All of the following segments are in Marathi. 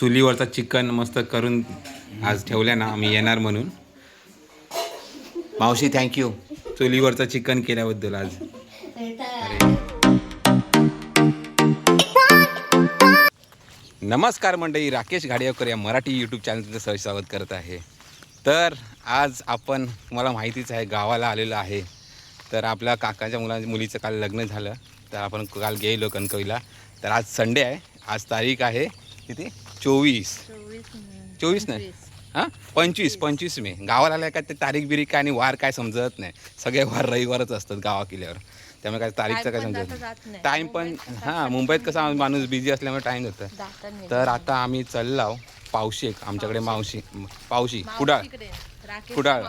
चुलीवरचा चिकन मस्त करून आज ठेवल्या ना आम्ही येणार म्हणून. मावशी थँक्यू चुलीवरचं चिकन केल्याबद्दल आज. अरे नमस्कार मंडळी राकेश घाडियाकर या मराठी यूट्यूब चॅनलचं सहज स्वागत करत आहे. तर आज आपण तुम्हाला माहितीच आहे गावाला आलेलो आहे. तर आपल्या काकाच्या मुला मुलीचं काल लग्न झालं. तर आपण काल गेलो कणकवलीला. तर आज संडे आहे. आज तारीख आहे किती? चोवीस. चोवीस नाही. हां? पंचवीस पंचवीस. मे. गावाला आल्या काय ते तारीख बिरीख काय आणि वार काय समजत नाही. सगळे वार रविवारच असतात गावा किल्ल्यावर त्यामुळे काय तारीखचं काय समजत नाही. टाईम पण हां मुंबईत कसा माणूस बिझी असल्यामुळे टाईम होतं तर आता आम्ही चाललो पावशी एक. आमच्याकडे मावशी पावशी. कुडाळ. कुडाळ.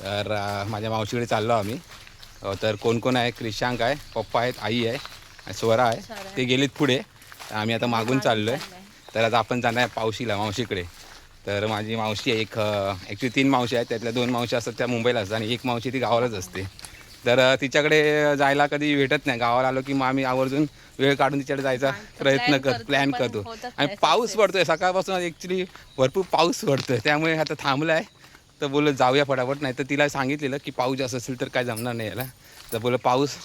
तर माझ्या मावशीकडे चाललो आम्ही. तर कोण कोण आहे? क्रिशांक आहे पप्पा आहेत आई आहे स्वरा आहे. ते गेलेत पुढे. तर आम्ही आता मागून चाललो आहे तर आता आपण जाणार आहे पावशीला मावशीकडे. तर माझी मावशी आहे एक ॲक्च्युली तीन मावशी आहेत. त्यातल्या दोन मावशी असतात त्या मुंबईला असतात आणि एक मावशी ती गावालाच असते. तर तिच्याकडे जायला कधी भेटत नाही. गावाला आलो की मग आम्ही आवर्जून वेळ काढून तिच्याकडे जायचा प्रयत्न कर प्लॅन करतो. आणि पाऊस पडतोय. सकाळपासून ॲक्च्युली भरपूर पाऊस पडतोय. त्यामुळे आता थांबलं आहे तर बोललं जाऊया फटाफट. नाही तर तिला सांगितलेलं की पाऊस जास्त असेल तर काय जमणार नाही याला. तर बोललं पाऊस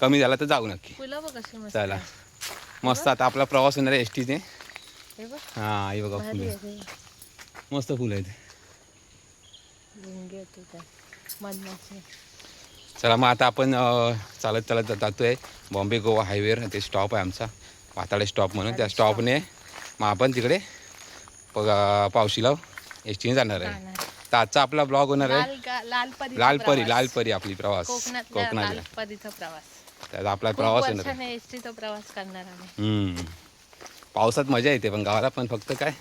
कमी झाला तर जाऊ नक्की. चला. मस्त आता आपला प्रवास होणार आहे एस टीने हे हां आई बघा फुलं. मस्त फुलं आहेत. चला मग आता आपण चालत चालत जात- जातोय. बॉम्बे गोवा हायवेवर ते स्टॉप आहे आमचा. पाताळे स्टॉप म्हणून. त्या स्टॉपने मग आपण तिकडे पावशीला एस टीने जाणार आहे. तर आजचा आपला ब्लॉग होणार आहे. लालपरी. लालपरी आपली प्रवास. कोकणातला प्रवास. त्यात आपला प्रवास होणार आहे वर्षाने एसटीचा प्रवास करणार आम्ही. हम्म. पावसात मजा येते पण गावाला पण फक्त काय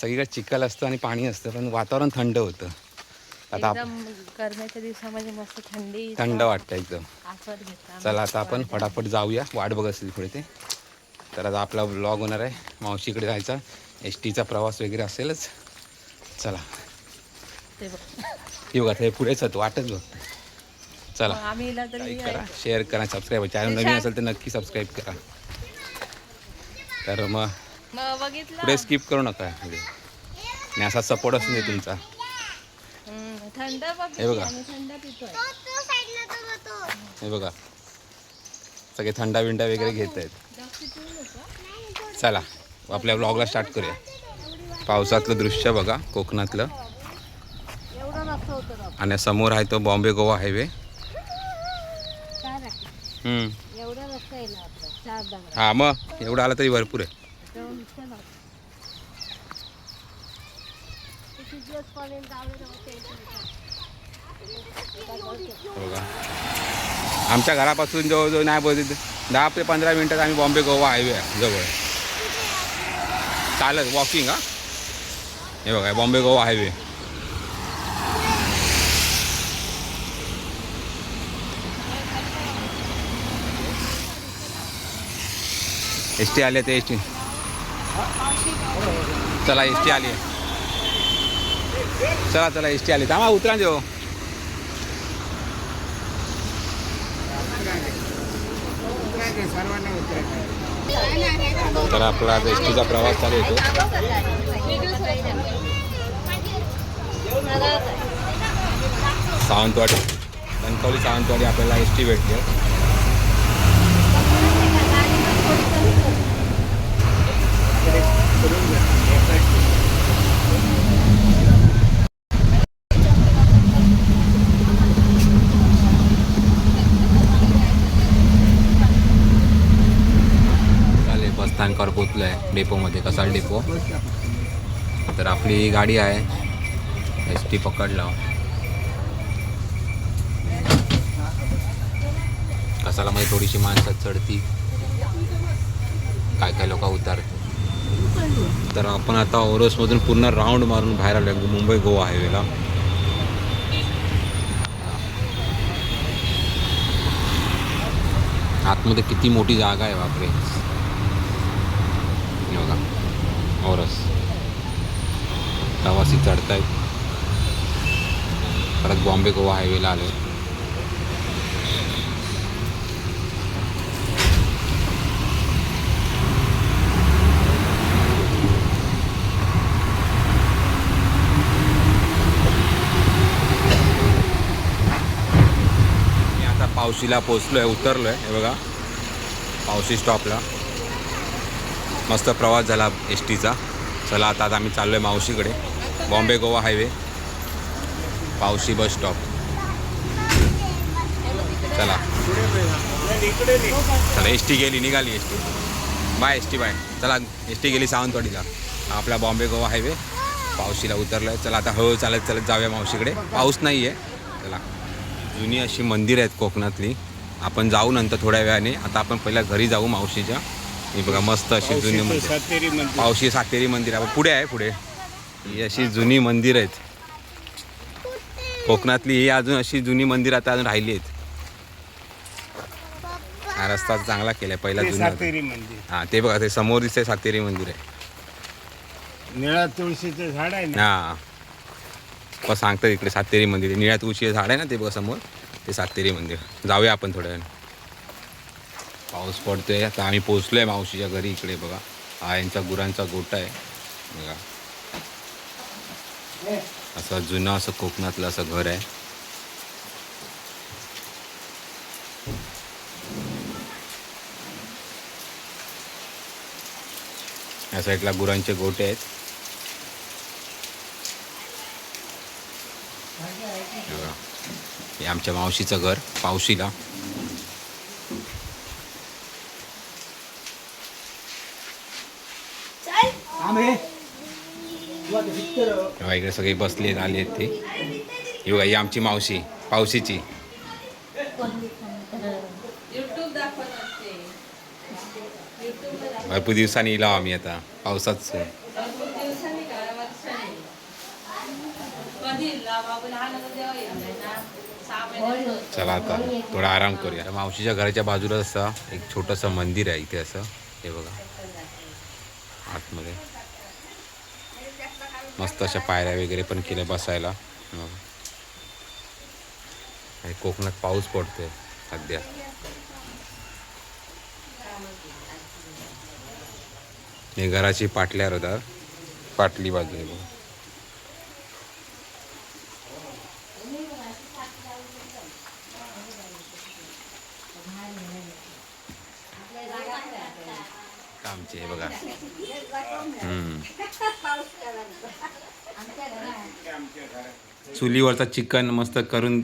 सगळीकडे चिखल असतं आणि पाणी असतं पण वातावरण थंड होतं. आता आप- एकदम गरम्याच्या दिवसामध्ये मस्त थंडी थंड वाटतं एकदम. आस्वाद घेतला चला आता आपण फटाफट जाऊया वाट बघत असेल पुढे ते. तर आता आपला ब्लॉग होणार आहे मावशीकडे जायचा एस टीचा प्रवास वगैरे असेलच. चला. ते बघ. हे बघा ते पुढेच होतं वाटच बघ. चला. लाईक करा शेअर करा सबस्क्राईब चॅनल नवीन असेल तर नक्की सबस्क्राईब करा. तर मग पुढे स्किप करू नका. आणि असा सपोर्ट असून दे तुमचा. हे बघा. हे बघा. सगळे थंडा बिंडा वगैरे घेत आहेत. चला आपल्या ब्लॉगला स्टार्ट करूया. पावसातलं दृश्य बघा कोकणातलं. आणि समोर आहे तो बॉम्बे गोवा हायवे. एवढं रस्ता येईल आपलं चार दगड हा मग? एवढं आला तरी भरपूर आहे. किती दिवस कॉलेज जावे बघा आमच्या घरापासून जवळजवळ नाही बोलत दहा ते पंधरा मिनटात आम्ही बॉम्बे गोवा हायवे आहे जवळ. चालत वॉकिंग हा? हे बघा Bombay Goa highway. S T आली ते एस टी चला एस टी आली. चला चला एस टी आली. थांबा उतरा देऊ तर आपला आता एस टीचा प्रवास चालू येतो सावंतवाडी. कणकवली सावंतवाडी आपल्याला एस टी भेटते चालेल बस स्थानकावर पोचलो आहे डेपोमध्ये कसाल डेपो? तर आपली गाडी आहे. एस टी पकडला. कसाला मध्ये थोडीशी माणसं चढती. काय काय लोक उतारते तर आपण आता ओरोसमधून पूर्ण राऊंड मारून बाहेर आलो मुंबई गोवा हायवेला. आतमध्ये किती मोठी जागा आहे बापरे. ओरस प्रवासी चढतायत परत बॉम्बे गोवा हायवेला आलो पावशीला पोचलो आहे उतरलो आहे हे बघा पावशी स्टॉपला मस्त प्रवास झाला एस टीचा चला आता आता आम्ही चाललो आहे मावशीकडे. Bombay Goa highway. Pavshi bus stop. चला. चला एस टी गेली निघाली S T bye S T bye. चला एस टी गेली सावंतवाडीला. आपला बॉम्बे गोवा हायवे. पावशीला उतरलं आहे चला आता हळूहळू चालत चालत जाऊया मावशीकडे. पाऊस नाही आहे चला. जुनी अशी मंदिरं आहेत कोकणातली. आपण जाऊ नंतर थोड्या वेळाने. आता आपण पहिल्या घरी जाऊ मावशीच्या. ही बघा मस्त अशी जुनी मंदिर. पावशी सातेरी मंदिर. आहे पुढे आहे पुढे. ही अशी जुनी मंदिर आहेत. कोकणातली ही अजून अशी जुनी मंदिर आता अजून राहिली आहेत. हा रस्ता चांगला केलाय पहिला जुना. हा ते बघा ते समोर दिसतंय सातेरी मंदिर आहे. निळा तुळशीचं झाड आहे ना? हा. सांगतात इकडे सातेरी मंदिर. निळ्या तुळशी झाड आहे ना ते बघा समोर? ते सातेरी मंदिर. जाऊया आपण थोड्या वेळाने. पाऊस पडतोय. आता आम्ही पोहोचलोय मावशीच्या घरी. इकडे बघा. हा यांचा गुरांचा गोटा आहे. बघा. असं जुनं असं कोकणातलं असं घर आहे. या साईडला गुरांचे गोटे आहेत. हे आमच्या मावशीचं घर पावशीला. तेव्हा इकडे सगळे बसले आले आहेत ते. ही बघा ही आमची मावशी पावशीची. भरपूर दिवसांनी येलो आम्ही आता पावसाच चला आता थोडा आराम करूया. मावशीच्या घराच्या बाजूला असं एक छोटंसं मंदिर आहे इथे असं. हे बघा. आतमध्ये. मस्त अशा पायऱ्या वगैरे पण केल्या बसायला. आणि कोकणात पाऊस पडतोय सध्या. हे घराची पाटल्या होतात पाटली बाजू आहे बघा. आमचे हे बघा. चुलीवरचा चिकन मस्त करून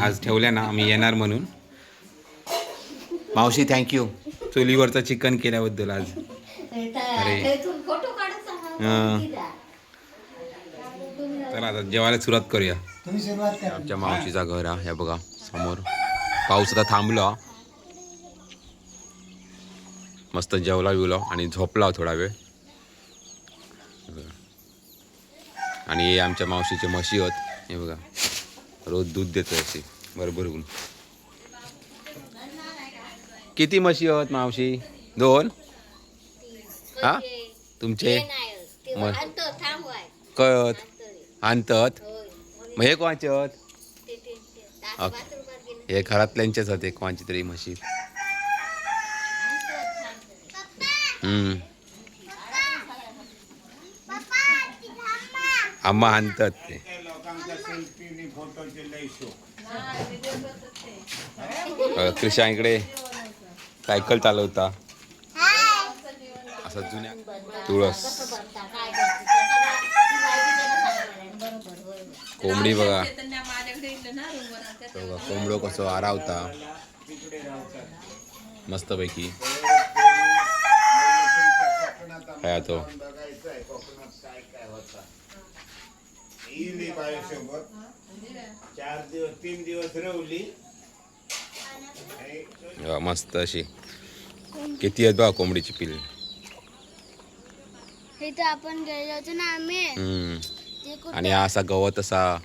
आज ठेवल्या ना आम्ही येणार म्हणून. मावशी थँक्यू चुलीवरचं चिकन केल्याबद्दल आज. अरे. चला आता जेवायला सुरुवात करूया. आमच्या मावशीचा घर हा हे बघा समोर. पाऊस आता थांबला. मस्त जेवला बिवला आणि झोपला थोडा वेळ. आणि हे आमच्या मावशीचे म्हशी होत. हे बघा. रोज दूध देतो असे बरोबर होऊन किती म्हशी आहोत मावशी? दोन? हा? तुमचे? कळत. आणतात. मग हे कोणाचे होत हे घरातल्यांचेच होते कोणाची तरी म्हशी. हम्म. आम्हा आणतात ते लोकांचा सायकल चालवता. असं जुन्या तुळस. कोंबडी बघा कोंबडो कसो आरावता. मस्तपैकी. काय तो बघायचं आहे कोकणात काय काय होता येईल बायोसोबत चार दिवस तीन दिवस रवली. मस्त अशी. किती आहेत बघा कोंबडीची पिल्ल? इथं आपण गेलो होतो ना आम्ही. हम्म. ते कुठं? आणि हा असा गवत असा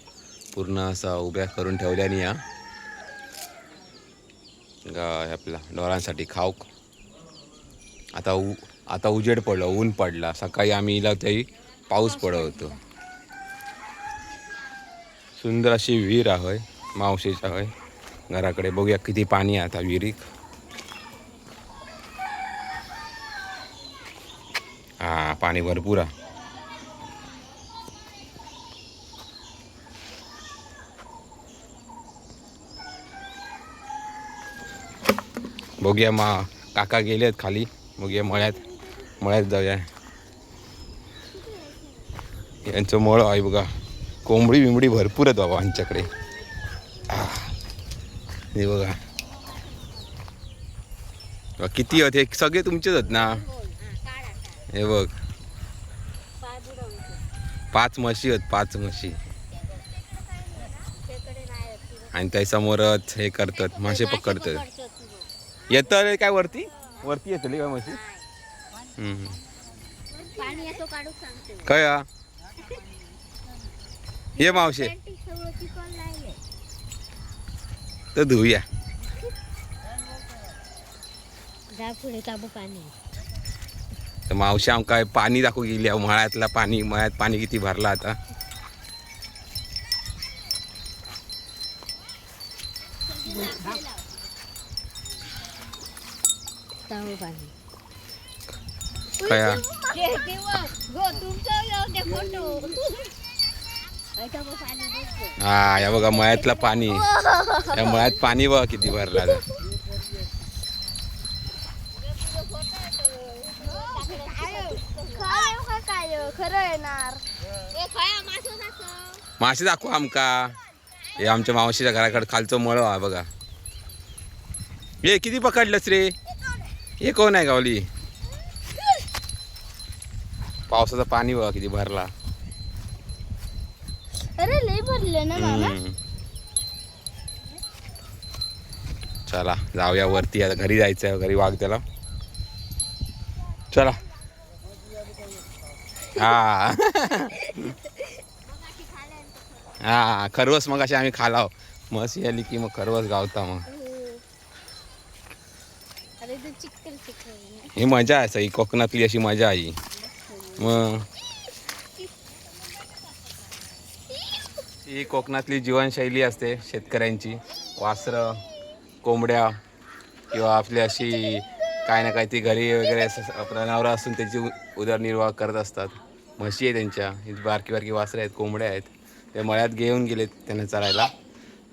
पूर्ण असा उभ्या करून ठेवल्याने या. गा- हे आपला ढोरांसाठी खाऊक. आता उ आता उजेड पडलं ऊन पडला. सकाळी आम्ही इला तरी पाऊस पडत होतो. सुंदर अशी विहीर आहे मावशीच्या आहे. घराकडे बघूया किती पाणी आहे आता विहिरीक हा पाणी भरपूर आहे. बघूया मा काका गेलेत खाली. बघूया मळ्यात मळ्यात जाऊया. यांचं मळ आहे बघा. कोंबडी बिंबडी भरपूर आहेत बाबा आमच्याकडे. हे बघा. किती आहेत? हे सगळे तुमचेच आहेत ना? हे बघ. पाच म्हशी आहेत पाच म्हशी. आणि त्या समोरच हे करतात मासे पकडतात. येतं काय वरती? वरती येतली काय म्हशी? काय? ये मावशे. तर पाणी. तर मावशी आमका पाणी दाखवू गेली मळ्यातला पाणी मळ्यात पाणी किती भरला आता. काय? हा? या बघा मळ्यातलं पाणी. या मळ्यात पाणी बघा किती भरला मासे दाखव आमका. हे आमच्या मावशीच्या घराकडे खालचं मळ आहे बघा. हे किती पकडलंस रे? हे कोण आहे गावली? पावसाचं पाणी बघा किती भरला. अरे लय भरले ना मामा. हम्म. चला जाऊया वरती. आता घरी जायचं आहे घरी वाघ त्याला. चला. हा. हा खरवस मग अशी आम्ही खालाव. मस्त आली की मग खरवस गावता मग. अरे तू चिकन चिकन ही मजा आहे सही कोकणातली अशी मजा आहे. मग ही कोकणातली जीवनशैली असते शेतकऱ्यांची. वासरं कोंबड्या किंवा आपली अशी काय ना काय ती घरी वगैरे असं आपला नवरा असून त्याची उदरनिर्वाह करत असतात. म्हशी आहे त्यांच्या ही बारकी बारकी वासरं आहेत कोंबड्या आहेत. ते मळ्यात घेऊन गेलेत त्यांना चरायला.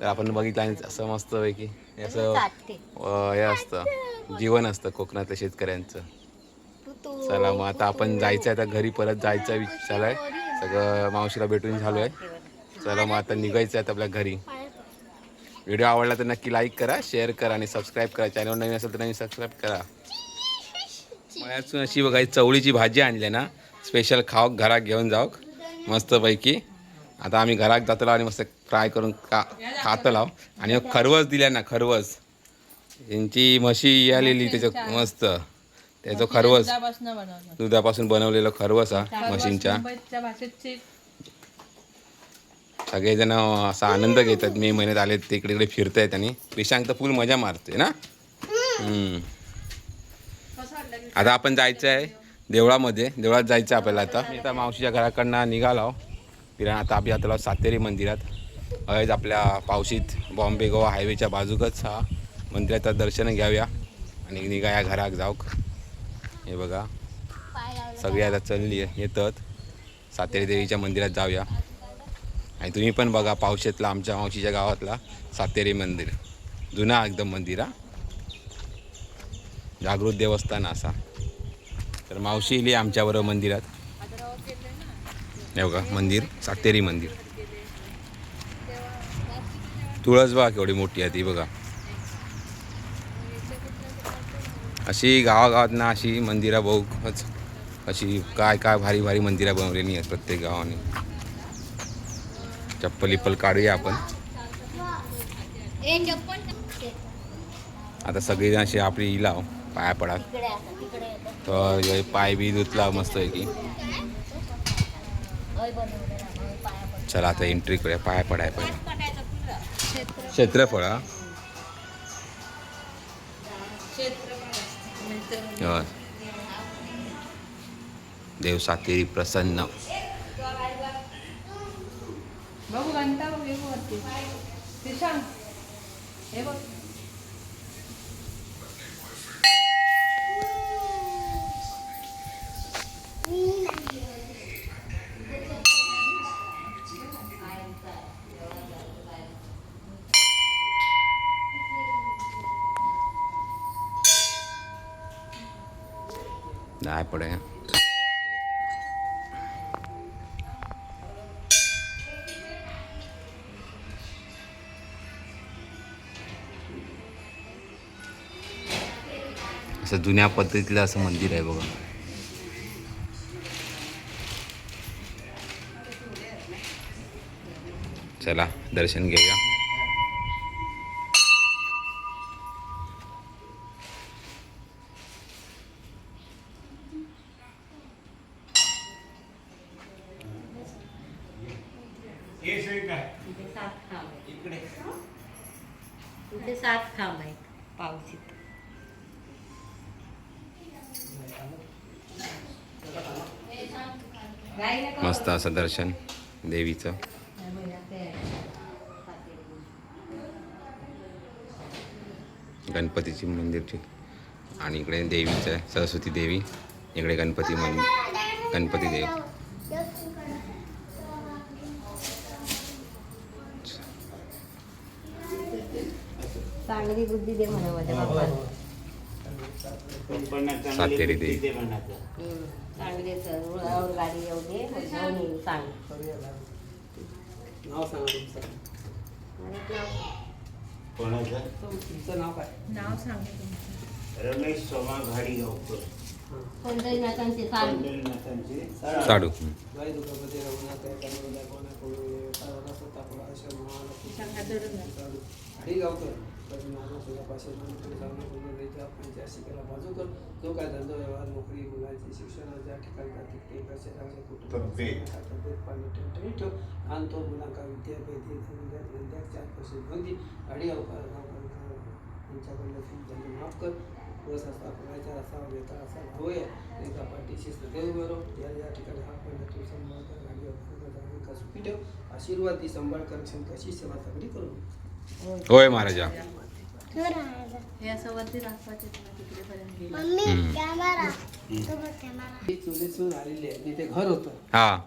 तर आपण बघितलं आणि असं मस्तपैकी असं हे असतं. जीवन असतं कोकणातल्या शेतकऱ्यांचं. चला मग आता आपण जायचं आहे आता घरी परत जायचा विचार आहे. सगळं मावशीला भेटून झालो आहे चला मग आता निघायचं आहे आपल्या घरी. व्हिडिओ आवडला तर नक्की लाईक करा शेअर करा आणि सबस्क्राईब करा. चॅनल नवीन असेल तर नवीन सबस्क्राईब करा. अशी बघायची चवळीची भाजी आणली ना स्पेशल खाऊ घरात घेऊन जाऊ मस्तपैकी. आता आम्ही घरात जातो आणि मस्त फ्राय करून का खातो लाव आणि खरवस दिल्या ना खरवस. यांची म्हशी आलेली त्याच्या मस्त. त्याचं खरवस. दुधापासून बनवलं दुधापासून बनवलेलं खरवस हा म्हशींच्या सगळेजण असा आनंद घेतात. मे महिन्यात आले ते इकडे इकडे फिरतायत आणि विशांक तर फुल मजा मारतोय ना? आता आपण जायचं आहे देवळामध्ये. देवळात जायचं आहे आपल्याला आता. मी आता मावशीच्या घराकडनं निघालो फिरा आता आम्ही आता सातेरी मंदिरात. आज आपल्या पावशीत बॉम्बे गोवा हायवेच्या बाजूकच हा मंदिरात दर्शन घ्याव्या. आणि निघाया घराक जाऊक. हे बघा. सगळी आता चलली येतात. सातेरी देवीच्या मंदिरात जाऊया. आणि तुम्ही पण बघा पावशेतला आमच्या मावशीच्या गावातला सातेरी मंदिर. जुना एकदम मंदिर हा. जागृत देवस्थान असा. तर मावशी इली आमच्याबरोबर मंदिरात. हे बघा मंदिर सातेरी मंदिर. तुळस बघा केवढी मोठी आहे ती बघा. अशी गावागावात ना अशी मंदिरं बहुच अशी काय काय भारी भारी मंदिरं बनवलेली आहेत प्रत्येक गावाने. चप्पल इप्पल काढूया आपण. आता सगळेजण अशी आपली इलाव पाया पडा तर पाय बी धुतला मस्त आहे की चला आता एंट्री करूया पाया पडाय पाहिजे क्षेत्रफळ हा? देव सातेरी प्रसन्न. बघू घंटा बघ हे बघ वरती हे बघ. असं जुन्या पद्धतीतलं असं मंदिर आहे बघा. चला दर्शन घेऊया. असं दर्शन देवीचं. गणपतीची मंदिरची. आणि इकडे देवीचं आहे सरस्वती देवी. इकडे गणपती मंदिर गणपती देव. चांगली बुद्धी दे म्हणा माझ्या बाबा सातेरी हम्म. चांगले रुळावर गाडी येऊ दे सांग नाव सांगा तुमचं. कोणाचं? तुमचं नाव काय नाव सांगा तुमचं. रमेश सोमा घाडी गावकर. पंढरीनाथांचे सांग पंढरीनाथांचे साडू. जो काय धंदा व्यवहार नोकरी मुलांची शिक्षण ज्या ठिकाणी ठेव. आणि तो मुलांका धंद्यात धंद्यात चार पैसे बंदी. गाडी अवकार त्यांच्याकडलं फी त्यांनी माफ कर. बस असा असा वेता असा होय एका पाठीशी सदैव बरो. या या ठिकाणी हा पण तू संभाळ कर गाडी ठेव. आशीर्वाद दी संभाळ कर क्षण कशी सेवा सगळी करू. होय महाराजा. हे चुलीतून आलेली आहे. तिथे घर होतं. हा.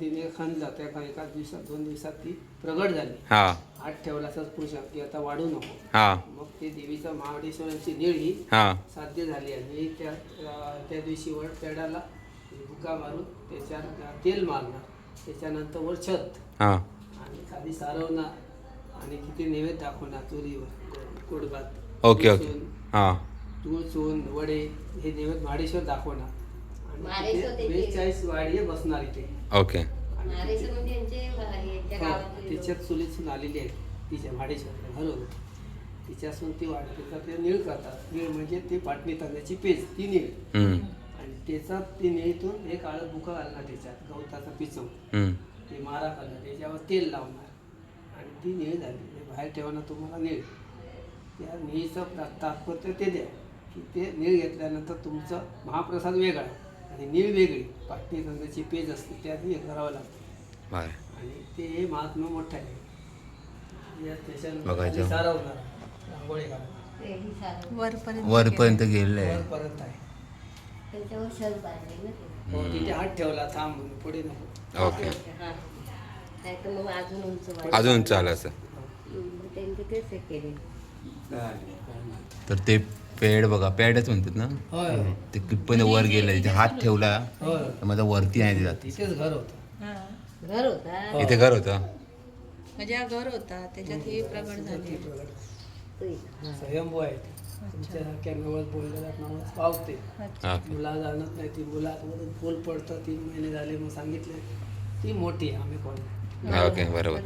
तिने खांदला त्या खा- एका दिवसात दोन दिवसात ती प्रगट झाली. हा. आठ ठेवला असंच पुरुष की आता वाढू नको. हा. मग ते देवीचं महाडेश्वरांची निळ ही. साध्य झाली आणि त्या अं, त्या दिवशी वर पेडाला बुका मारून त्याच्यात तेल मारणार. त्याच्यानंतर वर छत. हा. आणि खाली सारवणार. आणि किती नैवेद्य दाखवणार चुलीवर कोडभात ओके ओके. लसूण, हा. तूळ चून वडे हे नैवेद्य महाडेश्वर दाखवणार. आणि महाडेश्वर तिथे त्याचे- बेचाळीस वाडी बसणार इथे. ओके. हो. तिच्यात चुलीतून आलेली आहे तिच्या घर होतं तिच्यासून ती वाढ त्याचा ते नीळ करतात नीळ म्हणजे ती पाटणी तांदळाची पेज ती नीळ. आणि त्याचा ती निळीतून हे काळं बुका घालणार त्याच्यात गवताचा पिचव हम्म. ते मारा घालणार त्याच्यावर तेल लावणार. आणि ती निळ झाली. बाहेर ठेवणार तुम्हाला निळ. त्या निळीचं तात्पर्य ते द्या. की ते निळ घेतल्यानंतर तुमचं महाप्रसाद वेगळा आणि निळ वेगळी पाटणी तांदळाची पेज असते त्यात हे करावं लागतं. बरं. आणि ते महात्मा मोठं आहे. या बघायचं. सारवणार रांगोळी घालणार ही. वरपर्यंत वरपर्यंत गेलेलं आहे. वरपर्यंत आहे. त्यांच्यावर शल बांधले ना ते. हो तिथे हात ठेवला थांब म्हणून पुढे नको. ओके. हा. नाहीतर मग अजून उंच. अजून उंच आलं असं. हम्म, त्यांनी तेच हे केले. तर ते पेड बघा पेडच म्हणतात ना? होय. ते कितपर्यंत वर गेलं तिथे हात ठेवला होय. तर माझा वरती नाही जात. तिथेच घर होतं. हा. घर होता? इथे घर होतं? म्हणजे हा घर होता त्याच्यात ही प्रगट झाली. हा. स्वयंभू आहे ते. तुमच्यासारख्या नवस बोललेल्या नवस पावते. हा. मुला जाणत नाही ती मुलामधून फुल पडतं तीन महिने झाले मग सांगितले. ती मोठी आहे आम्ही कोण? नाही. हा, ओके बरोबर.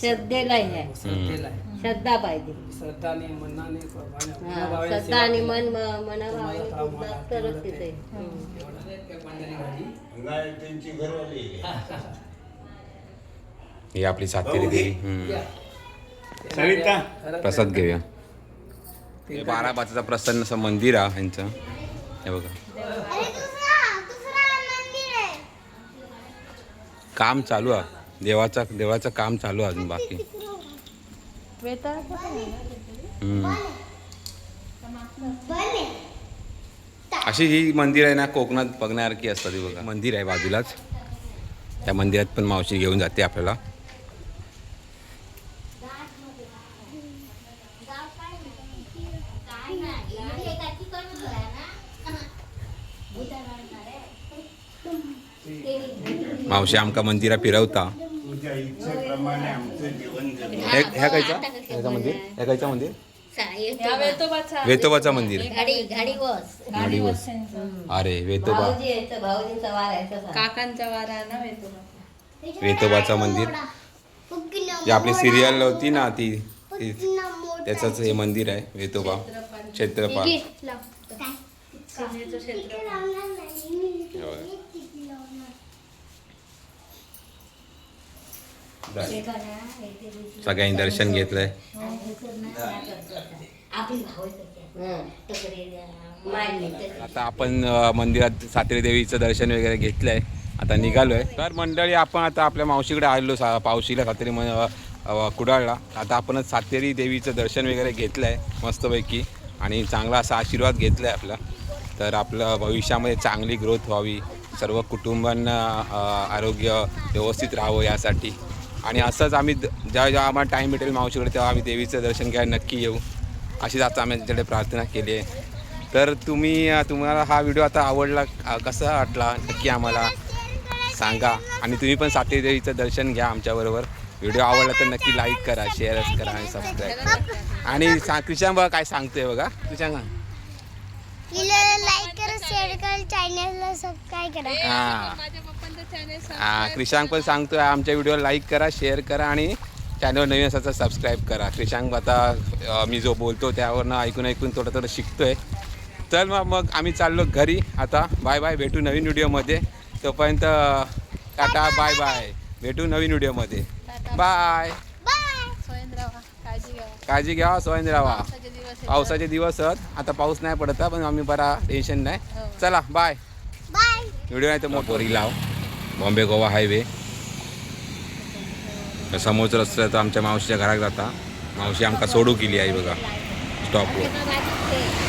श्रद्धेला आहे. श्रद्धेला आहे. श्रद्धा पाहिजे. श्रद्धाने मनाने हा, मनाभावाने श्रद्धा आणि मन मनाभावाने तरच तिथे नाही त्यांची घरवाली ही. आपली सातेरी देवी हम्म. सविता. प्रसाद घेऊया. हे बारा बाचाचा प्रसन्न असं मंदिर आहे यांचं. हे बघा. अरे दुसरा दुसरा मंदिर आहे. काम चालू आहे. देवाचा देवाचं काम चालू आहे अजून बाकी वेताळाचं पण आहे ना? हम्म. बने अशी ही मंदिर आहे ना कोकणात बघण्यासारखी असतात बघा. मंदिर आहे बाजूलाच. त्या मंदिरात पण मावशी घेऊन जाते आपल्याला. मावशी आमका मंदिरा फिरवता. तुझ्या इच्छेप्रमाणे आमचं हे ह्या ह्याचा मंदिर ह्या मंदिर. वेतोबाचा. वेतोबाचा मंदिर. अरे वेतोबा. वार ना वेतोबाचं. मंदिर. जी आपली सिरियल होती ना ती ती- त्याचंच हे मंदिर आहे वेतोबा. क्षेत्रपाल सोन्याचं क्षेत्र हे करा, हे ते दिवशी. सगळ्यांनी दर्शन घेतलंय हे करणार, हे करणार. आपली भाऊ आहेत त्या. तक्रारी द्या, मांडणी तशी. आता आपण मंदिरात सातेरी देवीचं दर्शन वगैरे घेतलंय. आता निघालोय. तर मंडळी आपण आता आपल्या मावशीकडे आलेलो सा पावशीला सातेरी कुडाळला. आता आपणच सातेरी देवीचं दर्शन वगैरे घेतलंय मस्तपैकी. आणि चांगला असा आशीर्वाद घेतलाय आपला. तर आपलं भविष्यामध्ये चांगली ग्रोथ व्हावी. सर्व कुटुंबांना आरोग्य व्यवस्थित राहावं यासाठी. आणि असंच आम्ही जेव्हा जेव्हा आम्हाला टाईम भेटेल मावशीकडे तेव्हा आम्ही देवीचं दर्शन घ्यायला नक्की येऊ. अशीच आता आम्ही त्यांच्याकडे प्रार्थना केली आहे. तर तुम्ही तुम्हाला हा व्हिडिओ आता आवडला कसा वाटला? नक्की आम्हाला सांगा. आणि तुम्ही पण देवीचं दर्शन घ्या आमच्याबरोबर. व्हिडिओ आवडला तर नक्की लाईक करा शेअर करा आणि सबस्क्राईब करा. आणि सा क्रिशांग बघा काय सांगतोय बघा? क्रिशांग लाईक करा शेअर करा चॅनलला सबस्क्राईब करा. हां. हा क्रिशांक पण सांगतोय आमच्या व्हिडिओ लाईक करा शेअर करा आणि चॅनल नवीन असायचं सबस्क्राईब करा. क्रिशांक आता मी जो बोलतो त्यावरनं ऐकून ऐकून थोडं थोडं शिकतोय. चल मग मग आम्ही चाललो घरी. आता बाय बाय भेटू नवीन व्हिडिओमध्ये तोपर्यंत टाटा बाय बाय भेटू नवीन व्हिडिओमध्ये बाय काळजी घ्या. राहा पावसाचे दिवस आहेत. आता पाऊस नाही पडत पण आम्ही बरा टेन्शन नाही. चला बाय बाय व्हिडिओ नाही तर मग बोरी लाव. बॉम्बे गोवा हायवे. समोरचं रस्ता तर आमच्या मावशीच्या घरात जाता मावशी आमका सोडू केली आहे बघा. स्टॉपवर